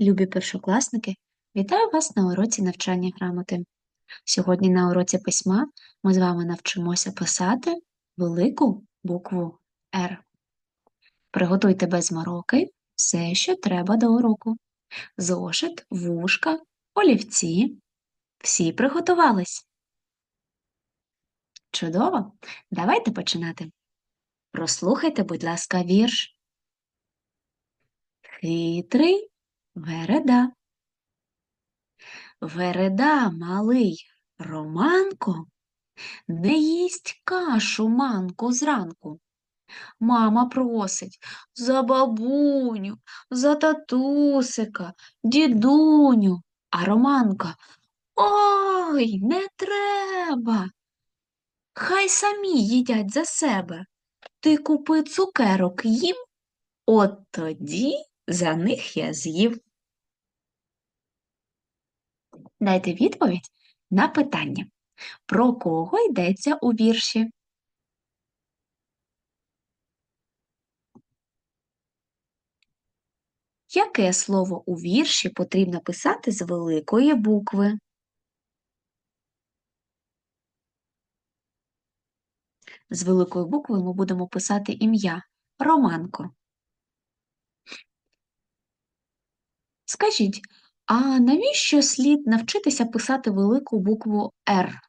Любі першокласники, вітаю вас на уроці навчання грамоти. Сьогодні на уроці письма ми з вами навчимося писати велику букву Р. Приготуйте без мороки все, що треба до уроку. Зошит, вушка, олівці. Всі приготувались. Чудово! Давайте починати. Прослухайте, будь ласка, вірш. Хитрий Вереда. Вереда, малий Романко, не їсть кашу манку зранку. Мама просить за бабуню, за татусика, дідуню, а Романка Ой, не треба. Хай самі їдять за себе. Ти купи цукерок їм, от тоді за них я з'їв. Дайте відповідь на питання. Про кого йдеться у вірші? Яке слово у вірші потрібно писати з великої букви? З великої букви ми будемо писати ім'я Романко. Скажіть, а навіщо слід навчитися писати велику букву Р?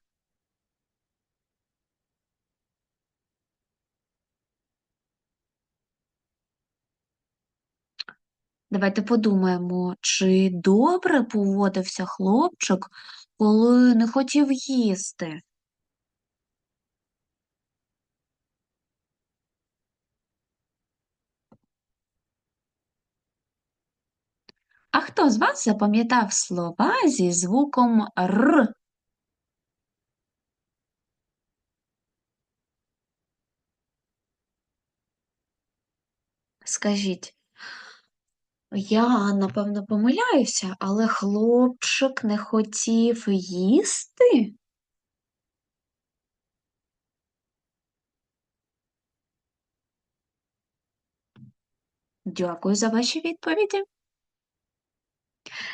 Давайте подумаємо, чи добре поводився хлопчик, коли не хотів їсти? А хто з вас запам'ятав слова зі звуком Р? Скажіть, я, напевно, помиляюся, але хлопчик не хотів їсти? Дякую за ваші відповіді.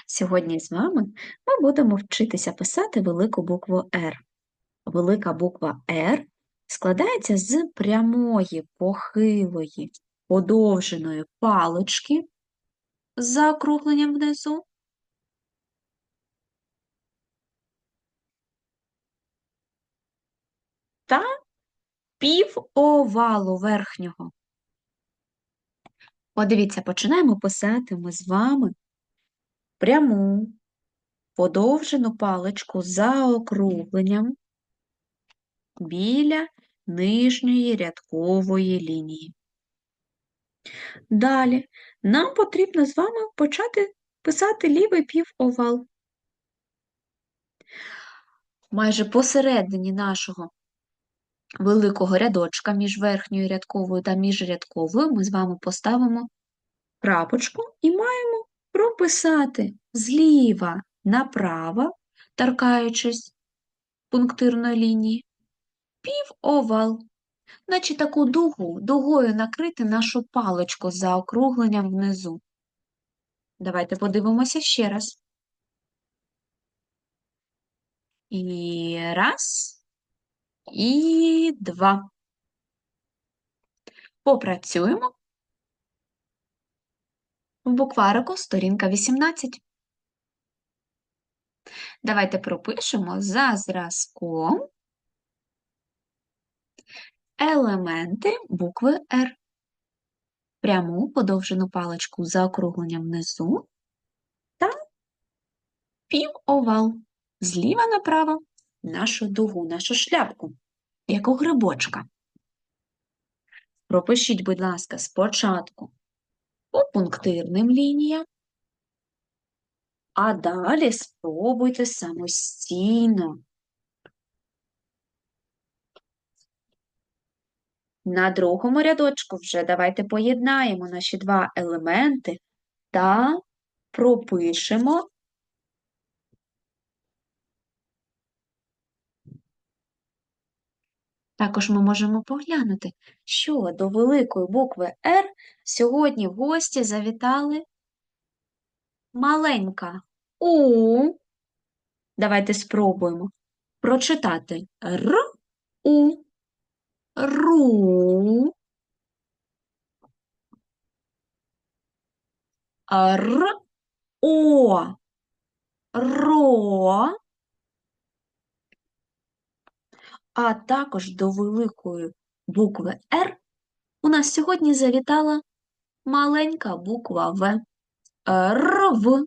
Сьогодні з вами ми будемо вчитися писати велику букву Р. Велика буква Р складається з прямої, похилої, подовженої палички з заокругленням внизу та півовалу верхнього. Подивіться, починаємо писати ми з вами пряму, подовжену паличку з заокругленням біля нижньої рядкової лінії. Далі нам потрібно з вами почати писати лівий півовал. Майже посередині нашого великого рядочка між верхньою рядковою та міжрядковою ми з вами поставимо крапочку і маємо прописати зліва направо, торкаючись пунктирної лінії, півовал, наче таку дугу, дугою накрити нашу паличку з заокругленням внизу. Давайте подивимося ще раз. І раз, і два. Попрацюємо. В букварику сторінка 18. Давайте пропишемо за зразком елементи букви Р. Пряму подовжену паличку за округленням внизу та півовал зліва направо нашу дугу, нашу шляпку, як у грибочка. Пропишіть, будь ласка, спочатку по пунктирним лініям, а далі спробуйте самостійно. На другому рядочку вже давайте поєднаємо наші два елементи та пропишемо Також ми можемо поглянути, що до великої букви Р сьогодні в гості завітали маленька У. Давайте спробуємо прочитати Р У. Ру. Р О. Ро. А також до великої букви Р у нас сьогодні завітала маленька буква В. Рв.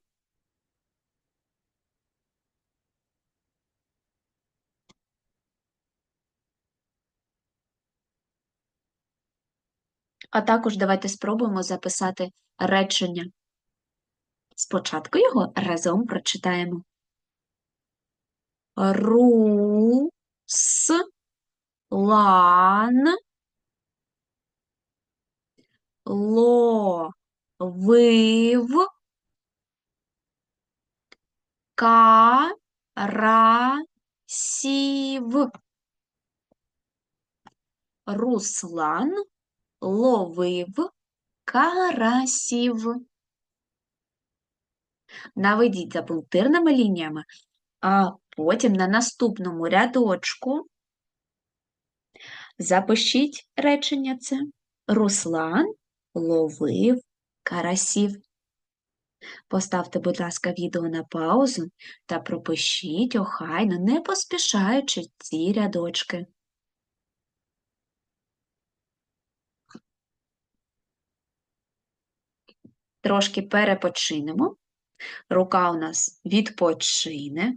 А також давайте спробуємо записати речення. Спочатку його разом прочитаємо. Ру с лан ло вив ка Руслан ловив карасів. Наведіть за пунктирними лініями, потім на наступному рядочку запишіть речення це. Руслан ловив карасів. Поставте, будь ласка, відео на паузу та пропишіть охайно, не поспішаючи ці рядочки. Трошки перепочинемо. Рука у нас відпочине.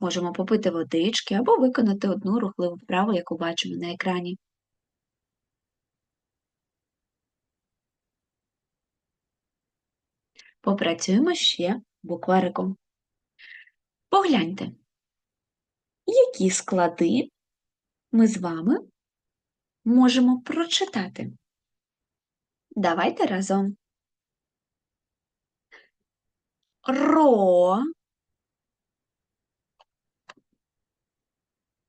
Можемо попити водички або виконати одну рухливу вправу, яку бачимо на екрані. Попрацюємо ще буквариком. Погляньте, які склади ми з вами можемо прочитати. Давайте разом. Ро,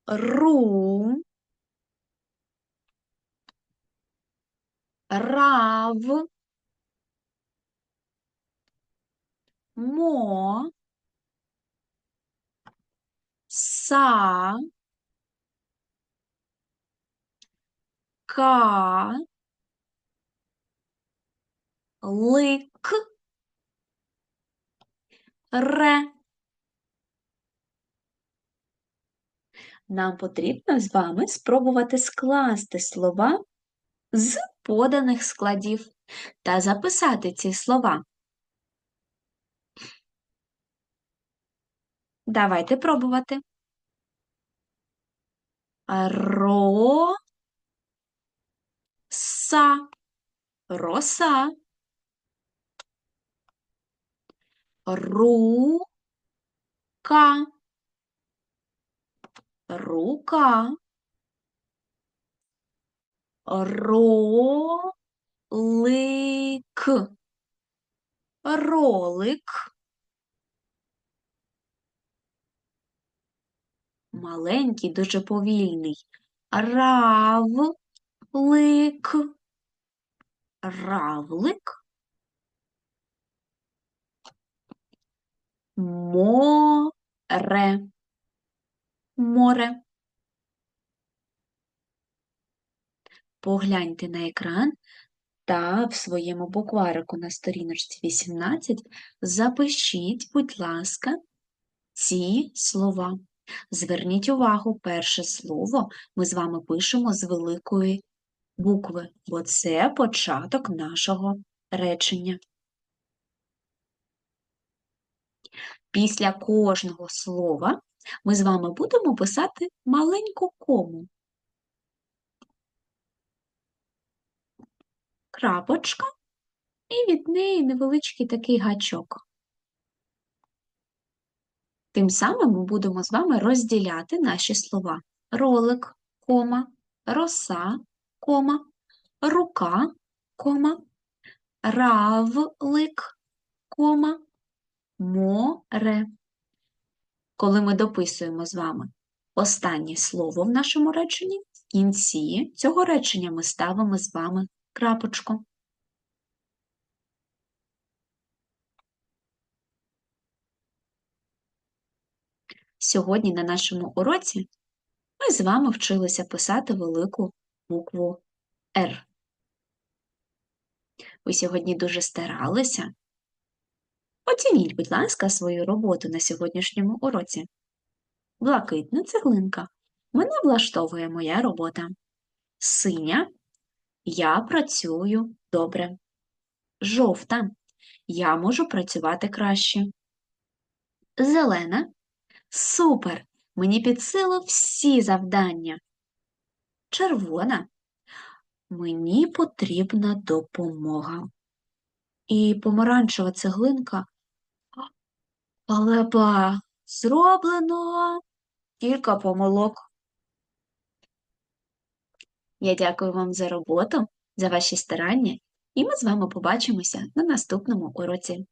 ру, рав, мо, са, ка, лик, ре. Нам потрібно з вами спробувати скласти слова з поданих складів та записати ці слова. Давайте пробувати. Ро, са, роса, ру, ка, рука, ролик, ролик, маленький, дуже повільний, равлик, равлик, море, море. Погляньте на екран та в своєму букварику на сторіночці 18 запишіть, будь ласка, ці слова. Зверніть увагу, перше слово ми з вами пишемо з великої букви, бо це початок нашого речення. Після кожного слова ми з вами будемо писати маленьку кому. Крапочка і від неї невеличкий такий гачок. Тим самим ми будемо з вами розділяти наші слова. Ролик, кома, роса, кома, рука, кома, равлик, кома, море. Коли ми дописуємо з вами останнє слово в нашому реченні, в кінці цього речення ми ставимо з вами крапочку. Сьогодні на нашому уроці ми з вами вчилися писати велику букву Р. Ви сьогодні дуже старалися, Оцініть, будь ласка, свою роботу на сьогоднішньому уроці. Блакитна цеглинка. Мене влаштовує моя робота. Синя. Я працюю добре. Жовта. Я можу працювати краще. Зелена. Супер! Мені під силу всі завдання. Червона. Мені потрібна допомога. І помаранчева цеглинка. Але ба, зроблено кілька помилок. Я дякую вам за роботу, за ваші старання, і ми з вами побачимося на наступному уроці.